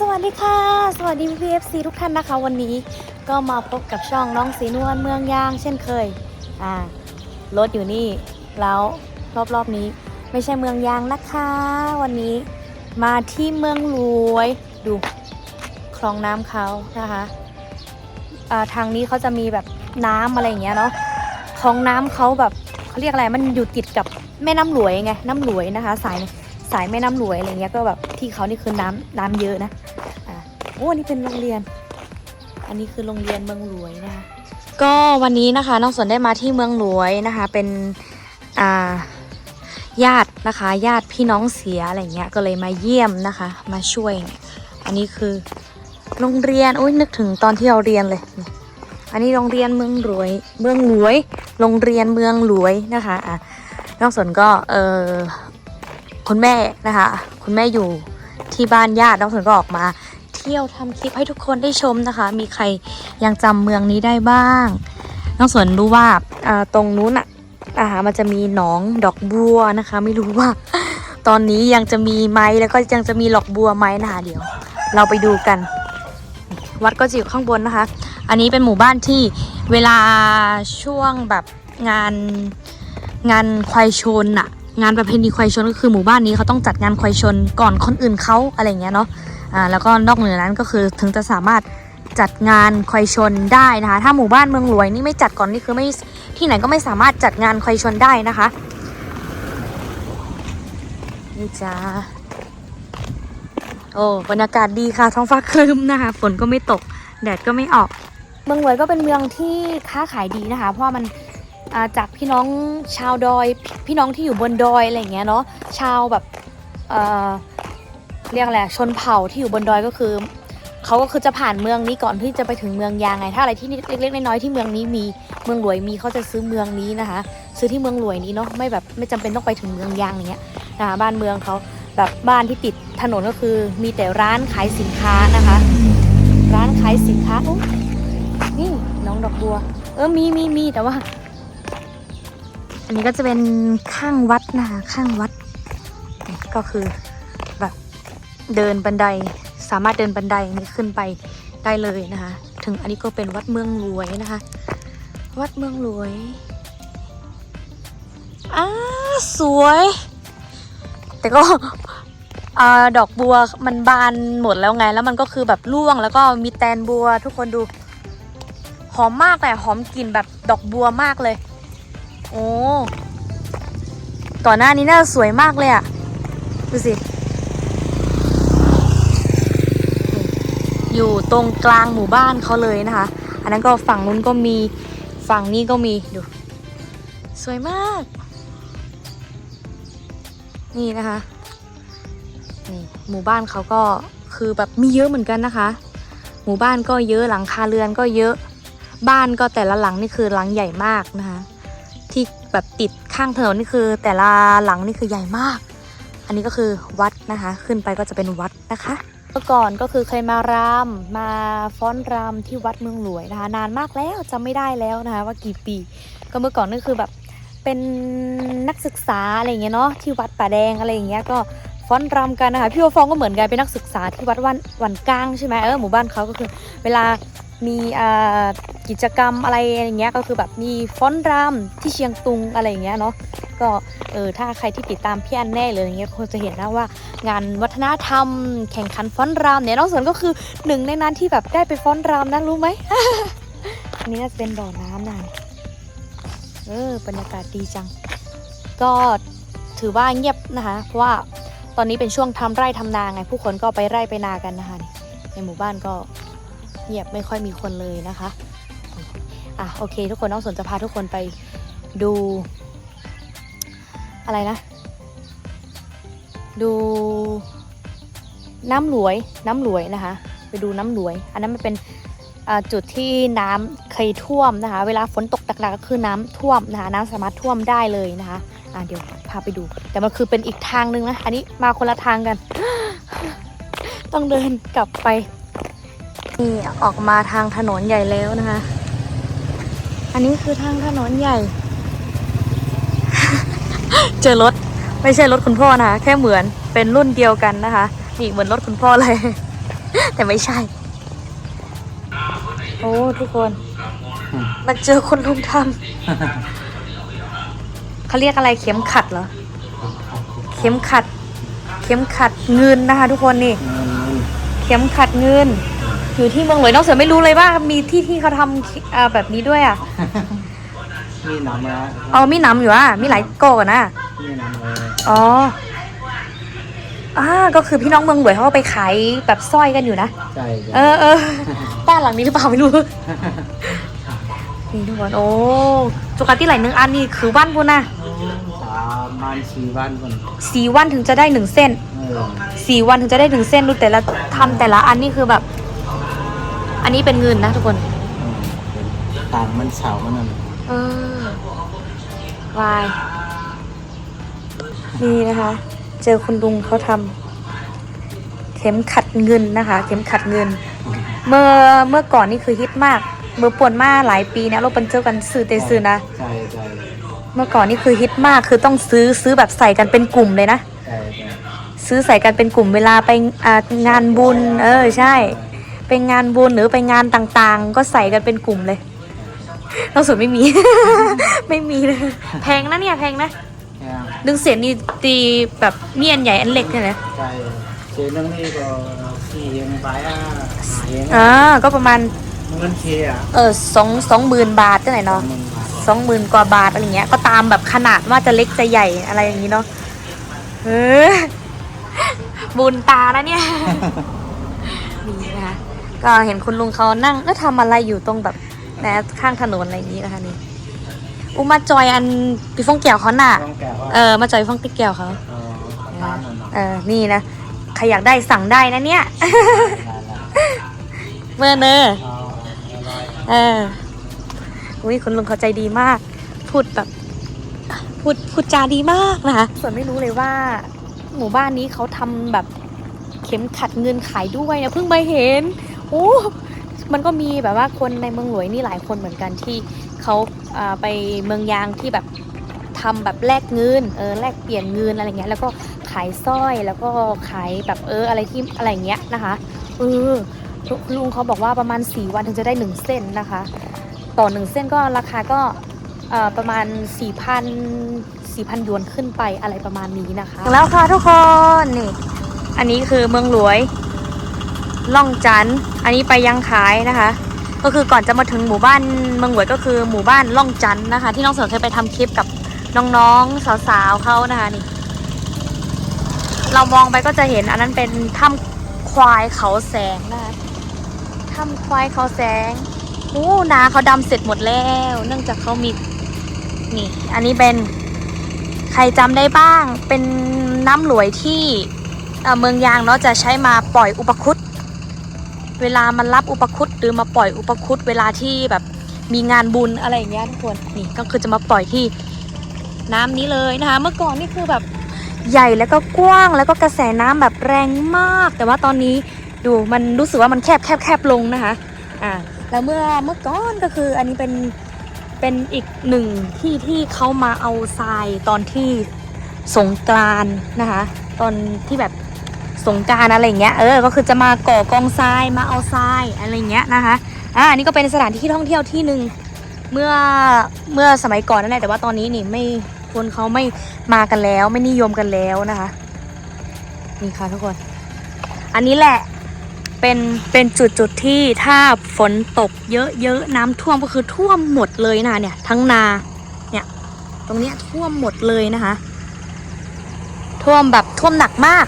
สวัสดีค่ะ สวัสดีพีเอฟซีทุกท่านนะคะ วันนี้ก็มาพบกับช่องน้องสีนวลเมืองยางเช่นเคยอ่ารถอยู่นี่แล้วรอบๆนี้ไม่ใช่เมืองยางนะคะ วันนี้มาที่เมืองรวยดูคลองน้ำเขานะคะอ่าทางนี้เขาจะมีแบบน้ำอะไรอย่างเงี้ยเนาะคลองน้ำเขาแบบเขาเรียกอะไรมันอยู่ติดกับแม่น้ำหลวยไงน้ำหลวยนะคะ สาย สายแม่น้ำหลวยอะไรเงี้ยก็แบบที่เขานี่คือน้ำน้ำเยอะนะอ่าโอ้อันนี้เป็นโรงเรียน อันนี้คือโรงเรียนเมืองหลวยนะคะก็วันนี้นะคะน้องสนได้มาที่เมืองหลวยนะคะ เป็นอ่าญาตินะคะญาติพี่น้องเสียอะไรเงี้ยก็เลยมาเยี่ยมนะคะ มาช่วยอันนี้คือโรงเรียนอุ้ยนึกถึงตอนที่เราเรียนเลย อันนี้โรงเรียนเมืองหลวย เมืองหลวย โรงเรียนเมืองหลวยนะคะอะน้องสนก็เออ คุณแม่นะคะ คุณแม่อยู่ที่บ้านญาติน้องสนก็ออกมา เที่ยวทำคลิปให้ทุกคนได้ชมนะคะ มีใครยังจำเมืองนี้ได้บ้าง น้องสวนรู้ว่าอ่าตรงนู้นอะอ่ามันจะมีหนองดอกบัวนะคะ ไม่รู้ว่า ตอนนี้ยังจะมีไหมแล้วก็ยังจะมีดอกบัวไหมนะคะเดี๋ยว เราไปดูกัน วัดก็จะอยู่ข้างบนนะคะ อันนี้เป็นหมู่บ้านที่เวลาช่วงแบบงานงานควายชนอะ งานประเพณีควายชนก็คือหมู่บ้านนี้เขาต้องจัดงานควายชนก่อนคนอื่นเขาอะไรเงี้ยเนาะอ่าแล้วก็นอกเหนือนั้นก็คือถึงจะสามารถจัดงานควายชนได้นะคะ ถ้าหมู่บ้านเมืองหลวยนี่ไม่จัดก่อนนี่คือไม่ที่ไหนก็ไม่สามารถจัดงานควายชนได้นะคะนี่จ้าโอ้บรรยากาศดีค่ะท้องฟ้าครึ้มนะคะฝนก็ไม่ตกแดดก็ไม่ออก เมืองหลวยก็เป็นเมืองที่ค้าขายดีนะคะ เพราะมัน จากพี่น้องชาวดอย พี่น้องที่อยู่บนดอยอะไรอย่างเงี้ยเนาะชาวแบบเเรียกอะไรอะชนเผ่าที่อยู่บนดอยก็คือเขาก็คือจะผ่านเมืองนี้ก่อนที่จะไปถึงเมืองยางไง ถ้าอะไรที่เล็กๆน้อยๆที่เมืองนี้มีเมืองหลวยมีเขาจะซื้อเมืองนี้นะคะ ซื้อที่เมืองหลวยนี้เนาะไม่แบบไม่จำเป็นต้องไปถึงเมืองยางอย่างเงี้ยนะคะบ้านเมืองเขาแบบบ้านที่ติดถนนก็คือมีแต่ร้านขายสินค้านะคะ ร้านขายสินค้าโอ้นี่น้องดอกบัว เออมีมีมีแต่ว่า อันนี้ก็จะเป็นข้างวัดนะคะข้างวัด ก็คือแบบเดินบันไดสามารถเดินบันไดนี้ขึ้นไปได้เลยนะคะ ถึงอันนี้ก็เป็นวัดเมืองหลวยนะคะ วัดเมืองหลวยอ้าสวย แต่ก็อดอกบัวมันบานหมดแล้วไง แล้วมันก็คือแบบร่วงแล้วก็มีแตนบัวทุกคนดู หอมมากเลยหอมกลิ่นแบบดอกบัวมากเลย โอ้ก่อนหน้านี้น่าจะสวยมากเลยอะดูสิ อยู่ตรงกลางหมู่บ้านเขาเลยนะคะ อันนั้นก็ฝั่งนู้นก็มี ฝั่งนี้ก็มี ดู สวยมาก นี่นะคะ นี่หมู่บ้านเขาก็คือแบบมีเยอะเหมือนกันนะคะ หมู่บ้านก็เยอะหลังคาเรือนก็เยอะ บ้านก็แต่ละหลังนี่คือหลังใหญ่มากนะคะ ที่แบบติดข้างถนนนี่คือ แต่ละหลังนี่คือใหญ่มาก อันนี้ก็คือวัดนะคะ ขึ้นไปก็จะเป็นวัดนะคะเมื่อก่อนก็คือเคยมารำมาฟ้อนรำที่วัดเมืองหลวยนะคะ นานมากแล้วจำไม่ได้แล้วนะคะ ว่ากี่ปี ก็เมื่อก่อนก็คือแบบเป็นนักศึกษาอะไรเงี้ยเนาะที่วัดป่าแดงอะไรอย่างเงี้ยก็ฟ้อนรำกันนะคะพี่โอฟองก็เหมือนกันเป็นนักศึกษาที่วัดวันวันกลางใช่ไหมเออหมู่บ้านเขาก็คือ เวลา มีกิจกรรมอะไรอย่างเงี้ยก็คือแบบมีฟ้อนรำที่เชียงตุงอะไรอย่างเงี้ยเนาะก็เออถ้าใครที่ติดตามพี่อันแน่เลยอย่างเงี้ยคงจะเห็นนะว่างานวัฒนธรรม แข่งขันฟ้อนรำเนี่ยน้องสนก็คือหนึ่งในนั้นที่แบบได้ไปฟ้อนรำนะรู้ไหมอันนี้น่าจะเป็นบ่อน้ำนะเออบรรยากาศดีจัง ก็ถือว่าเงียบนะคะเพราะว่าตอนนี้เป็นช่วงทำไร่ทำนาไง ผู้คนก็ไปไร่ไปนากันนะคะในหมู่บ้านก็ เงียบไม่ค่อยมีคนเลยนะคะอะโอเค ทุกคนน้องสนจะพาทุกคนไปดู อะไรนะ ดูน้ำหลวยน้ำหลวยนะคะ ไปดูน้ำหลวย อันนั้นมันเป็นจุดที่น้ำเคยท่วมนะคะ เวลาฝนตกหนักๆก็คือน้ำท่วมนะคะน้ำสามารถท่วมได้เลยนะคะอ่าเดี๋ยวพาไปดู แต่มันคือเป็นอีกทางหนึ่งนะ อันนี้มาคนละทางกัน ต้องเดินกลับไป นี่ออกมาทางถนนใหญ่แล้วนะคะ อันนี้คือทางถนนใหญ่ เจอรถไม่ใช่รถคุณพ่อนะคะแค่เหมือนเป็นรุ่นเดียวกันนะคะนี่เหมือนรถคุณพ่อเลย แต่ไม่ใช่ โอ้ทุกคนมาเจอคนลุงทำเขาเรียกอะไรเข็มขัดเหรอ เข็มขัด เข็มขัดเงินนะคะ ทุกคนนี่ เข็มขัดเงิน อยู่ที่เมืองหลวงน้องเสือไม่รู้เลยว่ามีที่ที่เขาทำอ่าแบบนี้ด้วยอะนี่หนำแล้วเอามีหน้ำอยู่อะ มีหลายก่อนนะนี่หนำเลยอ๋ออ่าก็คือพี่น้องเมืองหลวงเขาเอาไปขายแบบสร้อยกันอยู่นะ ใช่เออเออบ้านหลังนี้หรือเปล่าไม่รู้ นี่ทุกคนโอ้จุกาที่ไหลหนึ่งอันนี่คือวันพุนนะสามบ้านสี่บ้านคนสี่วันถึงจะได้หนึ่งเส้น เออสี่วันถึงจะได้หนึ่งเส้นดูแต่ละทำแต่ละอันนี่คือแบบ อันนี้เป็นเงินนะทุกคน ต่างมันเสามันนั่นเออวายนี่นะคะ เจอคุณลุงเขาทำเข็มขัดเงินนะคะ เข็มขัดเงิน เมื่อเมื่อก่อนนี่คือฮิตมาก เมื่อปวนมาหลายปีนะเราเป็นเจอกันซื้อเตซื้อนะ ใช่ใช่เมื่อก่อนนี่คือฮิตมากคือต้องซื้อซื้อแบบใส่กันเป็นกลุ่มเลยนะ ใช่ใช่ซื้อใส่กันเป็นกลุ่มเวลาไปอ่างานบุญ เออใช่ ไปงานบุญหรือไปงานต่างๆ ก็ใส่กันเป็นกลุ่มเลยเราสุดไม่มี ไม่มีเลย แพงนะเนี่ยแพงนะแค่ดึงเสียนนี่ตีแบบเมียนใหญ่อันเล็กเนี่ยนะใช่เจนึงนี่ก็สี่เองไปอะหาเองอ่าก็ประมาณเงินเชียร์เออสองสองหมื่นบาทเท่าไหร่เนาะหนึ่งบาทสองหมื่นกว่าบาทอะไรเงี้ยก็ตามแบบขนาดว่าจะเล็กจะใหญ่อะไรอย่างนี้เนาะเออบุญตาแล้วเนี่ย นี่นะคะ ก็เห็นคุณลุงเขานั่งแล้วทำอะไรอยู่ตรงแบบนะข้างถนนอะไรอย่างนี้นะคะนี่อุมาจอยอันปีฟองแก้วเขาน่ะ ต้องแก่ว่าเออมาจอยฟองติ๊กแก้วเขาเออร้านนั่นเนาะเออนี่นะใครอยากได้สั่งได้นะเนี่ย เมื่อเนอเอาอะไรเอออุ้ยคุณลุงเขาใจดีมาก พูดแบบพูดพูดจาดีมากนะคะส่วนไม่รู้เลยว่า หมู่บ้านนี้เขาทำแบบ เข็มขัดเงินขายด้วยนะเพิ่งไปเห็นโอ้มันก็มีแบบว่าคนในเมืองหลวงนี่หลายคนเหมือนกันที่เขาไปเมืองยางที่แบบทำแบบแลกเงินเออแลกเปลี่ยนเงินอะไรเงี้ยแล้วก็ขายสร้อยแล้วก็ขายแบบเอออะไรที่อะไรเงี้ยนะคะเออลุงเขาบอกว่าประมาณ 4 วันถึงจะได้ 1 เส้นนะคะ ต่อ 1 เส้นก็ราคาก็ประมาณ 4,000 4,000หยวนขึ้นไปอะไรประมาณนี้นะคะ แล้วค่ะทุกคนนี่ อันนี้คือเมืองหลวย ล่องจันทน์อันนี้ไปยังขายนะคะ ก็คือก่อนจะมาถึงหมู่บ้านเมืองหลวยก็คือหมู่บ้านล่องจันทน์นะคะ ที่น้องเสือเคยไปทำคลิปกับน้องๆสาวๆเขานะคะนี่ เรามองไปก็จะเห็นอันนั้นเป็นถ้ำควายเขาแสงนะคะถ้ำควายเขาแสงโอ้นาเขาดำเสร็จหมดแล้ว เนื่องจากเขามีนี่ อันนี้เป็นใครจำได้บ้าง เป็นน้ำหลวยที่ เมืองยางเนาะจะใช้มาปล่อยอุปคุตเวลามันรับอุปคุตหรือมาปล่อยอุปคุตเวลาที่แบบมีงานบุญอะไรอย่างเงี้ยทุกคนนี่ก็คือจะมาปล่อยที่น้ำนี้เลยนะคะ เมื่อก่อนนี่คือแบบใหญ่แล้วก็กว้างแล้วก็กระแสน้ำแบบแรงมาก แต่ว่าตอนนี้ดูมันรู้สึกว่ามันแคบแคบแคบลงนะคะอ่าแล้วเมื่อเมื่อก่อนก็คืออันนี้เป็นเป็นอีกหนึ่งที่ที่เขามาเอาทรายตอนที่สงกรานนะคะ ตอนที่แบบ สงการอะไรเงี้ยเออก็คือจะมาก่อกองทรายมาเอาทรายอะไรเงี้ยนะคะอ่านนี้ก็เป็นสถานที่ท่องเที่ยวที่หนึ่งเมื่อเมื่อสมัยก่อนนั่นแหละแต่ว่าตอนนี้นี่ไม่คนเขาไม่มากันแล้ว ไม่นิยมกันแล้วนะคะนี่ค่ะทุกคน อันนี้แหละเป็นเป็นจุดจุดที่ถ้าฝนตกเยอะๆน้ำท่วมก็คือท่วมหมดเลยนะเนี่ย ทั้งนาเนี่ย ตรงเนี้ยท่วมหมดเลยนะคะ ท่วมแบบท่วมหนักมาก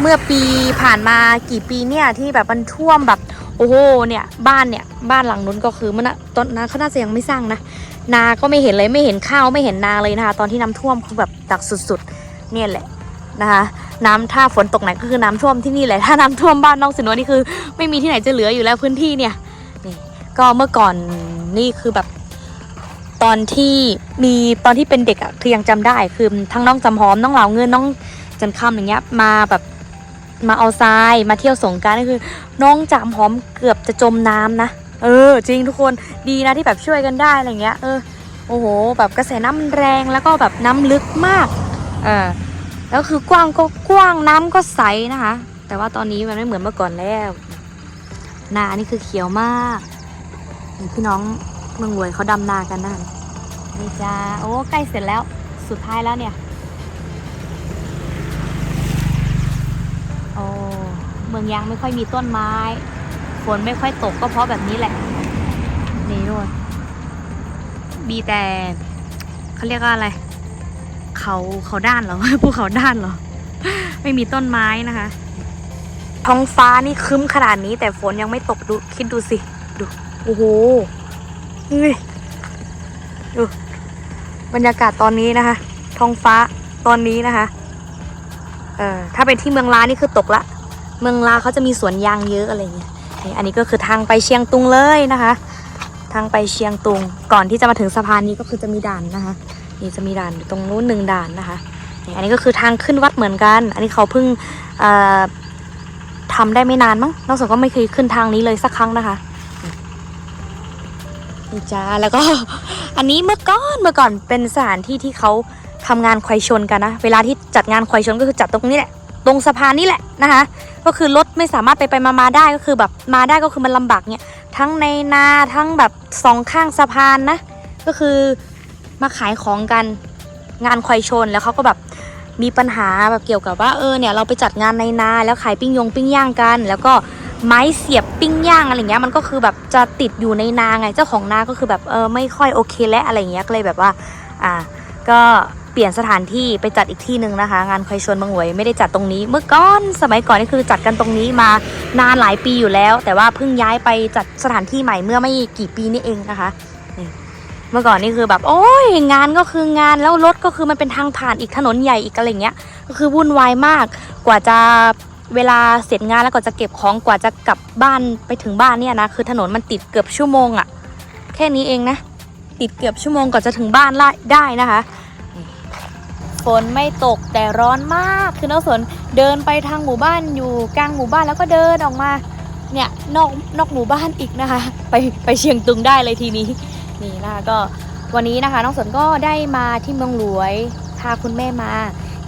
เมื่อปีผ่านมากี่ปีเนี่ยที่แบบมันท่วมแบบโอ้โหเนี่ยบ้านเนี่ยบ้านหลังนู้นก็คือมันตอนนั้นเขาน่าจะยังไม่สร้างนะนาก็ไม่เห็นเลยไม่เห็นข้าวไม่เห็นนาเลยนะคะตอนที่น้ำท่วมคือแบบตักสุดๆ เนี่ยแหละนะคะน้ำถ้าฝนตกไหนก็คือน้ำท่วมที่นี่แหละถ้าน้ำท่วมบ้านน้องสินวนี่คือ ไม่มีที่ไหนจะเหลืออยู่แล้วพื้นที่เนี่ยนี่ก็เมื่อก่อนนี่คือแบบตอนที่มีตอนที่เป็นเด็กอะคือยังจำได้คือทั้งน้องจำหอมน้องเหลาเงินน้องจันคำอย่างเงี้ยมาแบบ มาเอาทรายมาเที่ยวสงการนี่คือ น้องจำหอมเกือบจะจมน้ำนะ เออ จริงทุกคนดีนะที่แบบช่วยกันได้อะไรเงี้ยเออโอ้โห แบบกระแสน้ำมันแรงแล้วก็แบบน้ำลึกมากเออแล้วคือกว้างก็กว้างน้ำก็ใสนะคะ แต่ว่าตอนนี้มันไม่เหมือนเมื่อก่อนแล้วนานี่คือเขียวมากพี่น้องเมืองรวยเขาดำนากันนั่นนี่จ้าโอ้ใกล้เสร็จแล้วสุดท้ายแล้วเนี่ย โอ้ เมืองยางไม่ค่อยมีต้นไม้ ฝนไม่ค่อยตกก็เพราะแบบนี้แหละ นี่ด้วยมีแต่เขาเรียกว่าอะไร เขาเขาด้านเหรอภูเขาด้านเหรอ ไม่มีต้นไม้นะคะ ท้องฟ้านี่คึ้มขนาดนี้ แต่ฝนยังไม่ตกดูคิดดูสิ ดูโอ้โหเฮ้ยดูบรรยากาศตอนนี้นะคะ ท้องฟ้าตอนนี้นะคะ เออถ้าเป็นที่เมืองล้านนี่คือตกละ เมืองลาเขาจะมีสวนยางเยอะอะไรเงี้ยอันนี้ก็คือทางไปเชียงตุงเลยนะคะ ทางไปเชียงตุง ก่อนที่จะมาถึงสะพานนี้ก็คือจะมีด่านนะคะ นี่จะมีด่านอยู่ตรงนู้นหนึ่งด่านนะคะอันนี้ก็คือทางขึ้นวัดเหมือนกัน อันนี้เขาเพิ่งเอ่อทำได้ไม่นานมั้งนองสนก็ไม่เคยขึ้นทางนี้เลยสักครั้งนะคะนี่จ้าแล้วก็อันนี้เมื่อก่อนเมื่อก่อนเป็นสถานที่ที่เขาทำงานควายชนกันนะ เวลาที่จัดงานควายชนก็คือจัดตรงนี้แหละ ตรงสะพานนี่แหละนะคะ ก็คือรถไม่สามารถไปไปมามาได้ก็คือแบบมาได้ก็คือมันลำบากเนี่ยทั้งในนาทั้งแบบสองข้างสะพานนะ ก็คือมาขายของกันงานควายชนแล้วเขาก็แบบมีปัญหาแบบเกี่ยวกับว่าเออเนี่ยเราไปจัดงานในนาแล้วขายปิ้งยงปิ้งย่างกัน แล้วก็ไม้เสียบปิ้งย่างอะไรเงี้ยมันก็คือแบบจะติดอยู่ในนาไงเจ้าของนาก็คือแบบเออไม่ค่อยโอเคและอะไรเงี้ยก็เลยแบบว่าอ่าก็ เปลี่ยนสถานที่ไปจัดอีกที่หนึ่งนะคะ งานควายชนบางหวยไม่ได้จัดตรงนี้ เมื่อก่อนสมัยก่อนนี่คือจัดกันตรงนี้มานานหลายปีอยู่แล้ว แต่ว่าเพิ่งย้ายไปจัดสถานที่ใหม่เมื่อไม่กี่ปีนี่เองนะคะเมื่อก่อนนี่คือแบบ โอ้ยงานก็คืองานแล้วรถก็คือมันเป็นทางผ่านอีกถนนใหญ่อีกอะไรเงี้ย ก็คือวุ่นวายมากกว่าจะเวลาเสร็จงานแล้วก็จะเก็บของกว่าจะกลับบ้านไปถึงบ้านเนี่ยนะคือถนนมันติดเกือบชั่วโมงอะแค่นี้เองนะ ติดเกือบชั่วโมงกว่าจะถึงบ้านได้นะคะ ฝนไม่ตกแต่ร้อนมาก คือน้องสนเดินไปทางหมู่บ้านอยู่กลางหมู่บ้านแล้วก็เดินออกมา เนี่ยนอกนอกหมู่บ้านอีกนะคะ ไปไปเชียงตุงได้เลยทีนี้ นี่นะคะก็วันนี้นะคะน้องสนก็ได้มาที่เมืองหลวยพาคุณแม่มา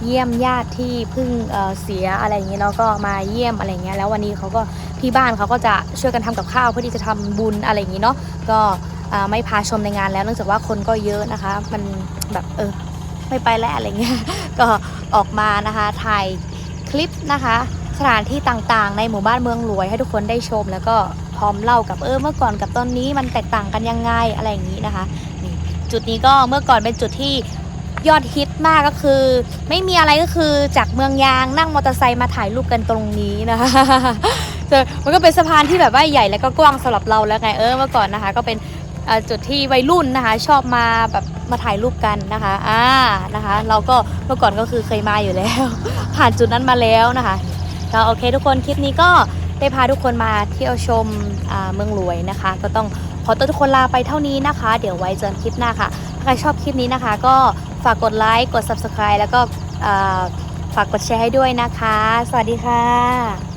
เยี่ยมญาติที่เพิ่งเเสียอะไรอย่างเงี้ยแล้วก็มาเยี่ยมอะไรเงี้ยแล้ววันนี้เขาก็ที่บ้านเขาก็จะช่วยกันทำกับข้าวเพื่อที่จะทำบุญอะไรอย่างงี้เนาะก็ไม่พาชมในงานแล้วเนื่องจากว่าคนก็เยอะนะคะ มันแบบเออ ไม่ไปแล้วอะไรเงี้ยก็ออกมานะคะถ่ายคลิปนะคะสถานที่ต่างๆ ในหมู่บ้านเมืองหลวย ให้ทุกคนได้ชม แล้วก็พร้อมเล่ากับเออเมื่อก่อนกับตอนนี้มันแตกต่างกันยังไงอะไรอย่างนี้นะคะนี่จุดนี้ก็เมื่อก่อนเป็นจุดที่ยอดฮิตมากก็คือ ไม่มีอะไรก็คือจากเมืองยางนั่งมอเตอร์ไซค์มาถ่ายรูปกันตรงนี้นะคะจอมันก็เป็นสะพานที่แบบว่าใหญ่แล้วก็กว้างสำหรับเราแล้วไงเออเมื่อก่อนนะคะ ก็เป็น จุดที่วัยรุ่นนะคะ ชอบมาแบบมาถ่ายรูปกันนะคะอ่านะคะ เราก็เมื่อก่อนก็คือเคยมาอยู่แล้ว ผ่านจุดนั้นมาแล้วนะคะก็โอเคทุกคนคลิปนี้ก็ได้พาทุกคนมาเที่ยวชมเมืองรวยนะคะ ก็ต้องขอตัวทุกคนลาไปเท่านี้นะคะ เดี๋ยวไว้เจอกันคลิปหน้าค่ะ ถ้าใครชอบคลิปนี้นะคะ ก็ฝากกดไลค์กด subscribe แล้วก็ฝากกดแชร์ให้ด้วยนะคะ สวัสดีค่ะ